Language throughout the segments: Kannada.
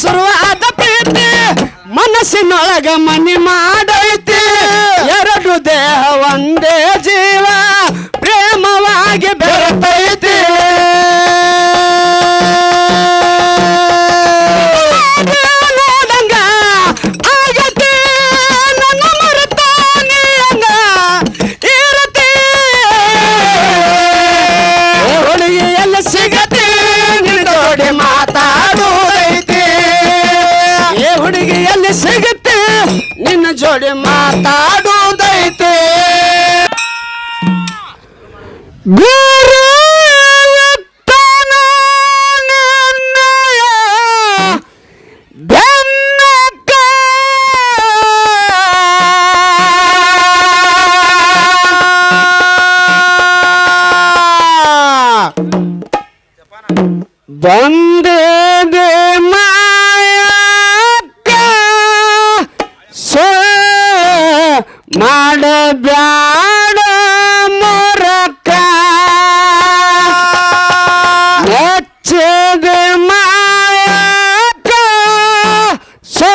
ಶುರುವಾದ ಪ್ರೀತಿ ಮನಸ್ಸಿನೊಳಗ ಮನಿ ಮಾಡ ನೋಡಿ ಮಾತಾಡುವುದೈತೆ. ಬೇರೆ ಮಾಡಬ್ಯಾಡ ಮೊರಕ್ಕ. ಹೆಚ್ಚದ ಮಾಡಕ ಸೋ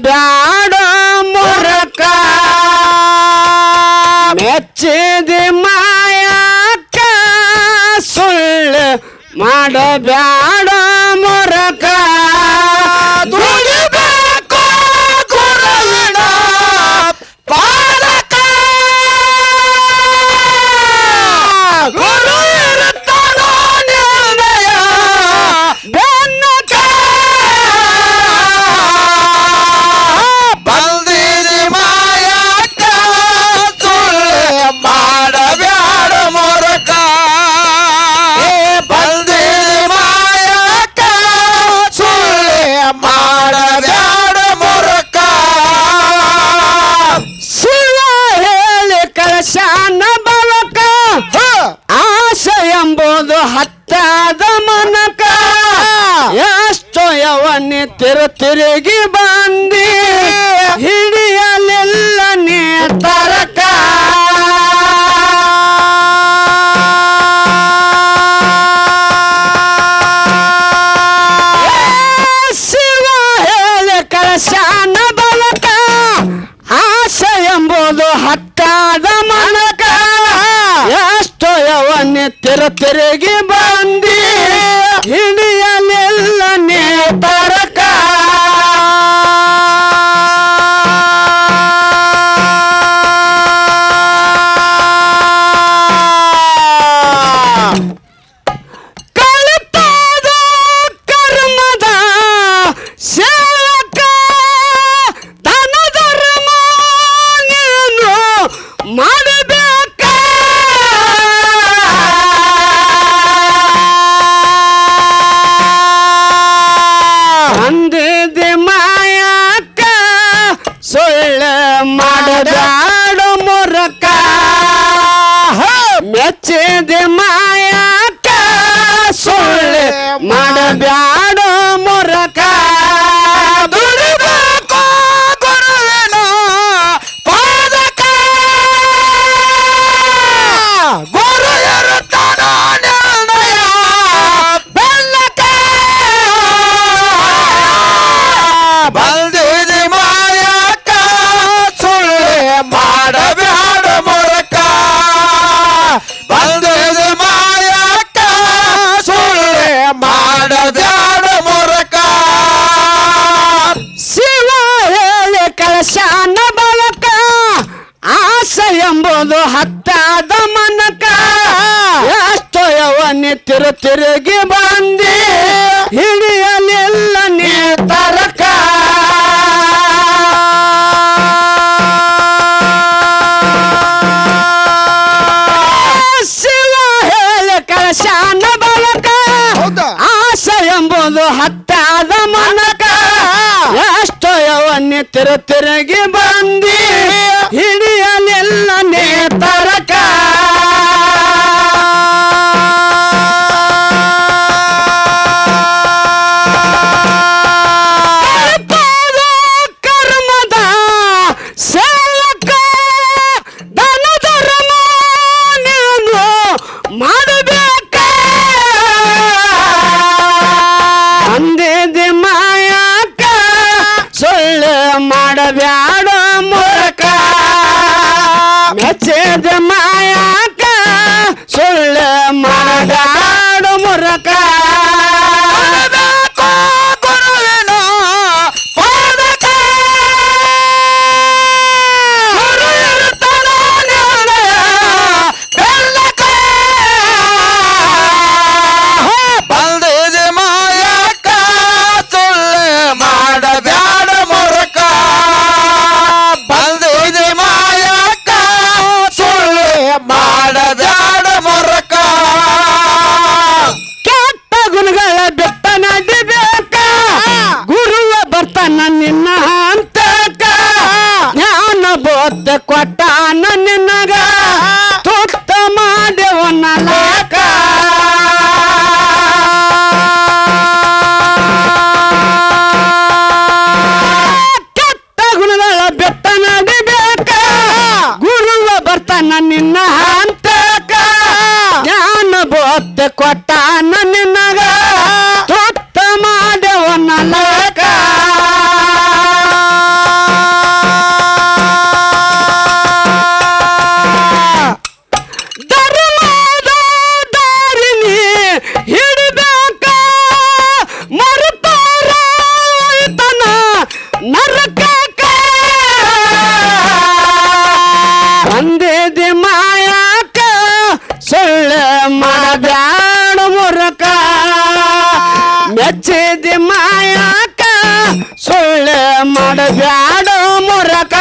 ಬ್ಯಾಡ ಮುರಕ ಮೆಚ್ಚಿದ ಮಾಯಕ್ಕ ಸುಳ್ಳು ಮಾಡಬ್ಯಾ ತೆರ ತೆರೆಗೆ ಬಾ. ತನಕ ಎಷ್ಟೊಯವನ್ನಿ ತಿರು ತಿರುಗಿ ಬಂದಿ. ಹಿಡಿಯಲಿಲ್ಲ ನೀ ತರಕ. ಶಿವ ಹೇಳಿ ಕಳಶಾನ ಬಲಕ ಆಸೆ ಎಂಬುದು ಹತ್ತಾದ ಮನಕ. ಎಷ್ಟೊಯವನ್ನಿ ತಿರು ತಿರುಗಿ ಬಂದಿ. ಸೊಳ್ಳೆ ಮಾಡಬ್ಯಾಡ ಮುರಕ.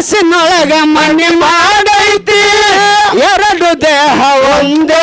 ಮನಸ್ಸಿನೊಳಗ ಮನೆ ಮಾಡೈತಿ. ಎರಡು ದೇಹ ಒಂದೇ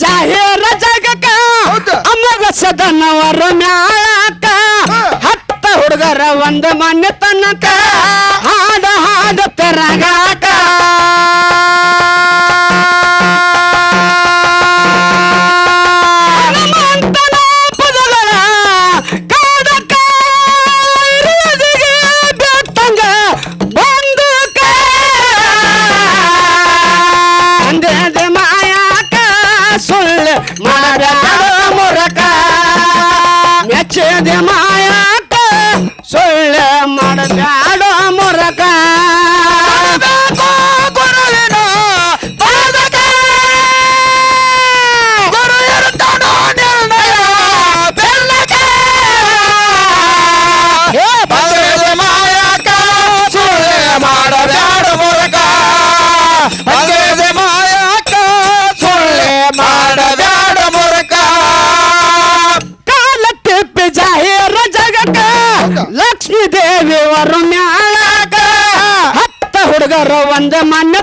ಜಮಕಂಡು ಜಗಕ ಅಮಗ ಸದನವರ ಮ್ಯಾ ಹುಡುಗರು ಒಂದ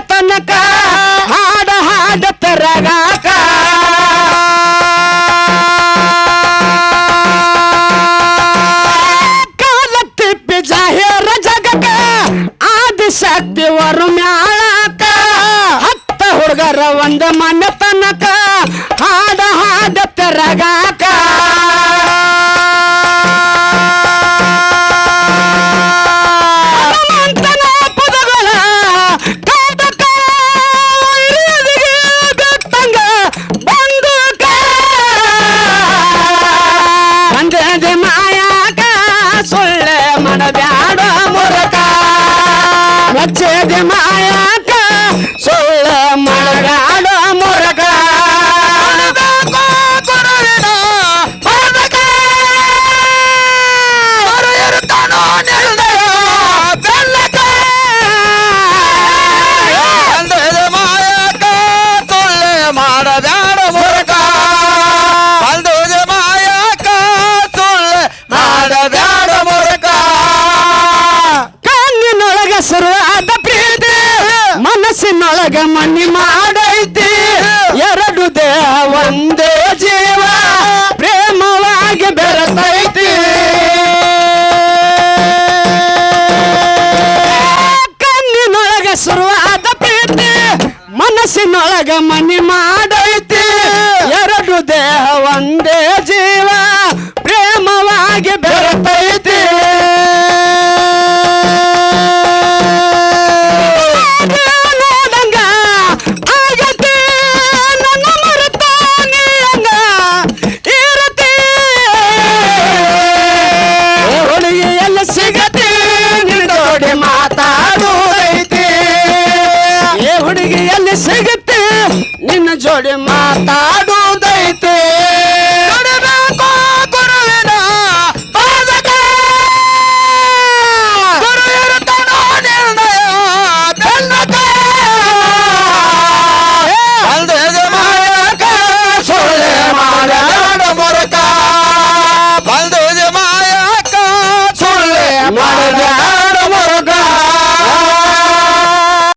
on ಸೊಡೆ ಮಾತಾಡುವುದೈತೆ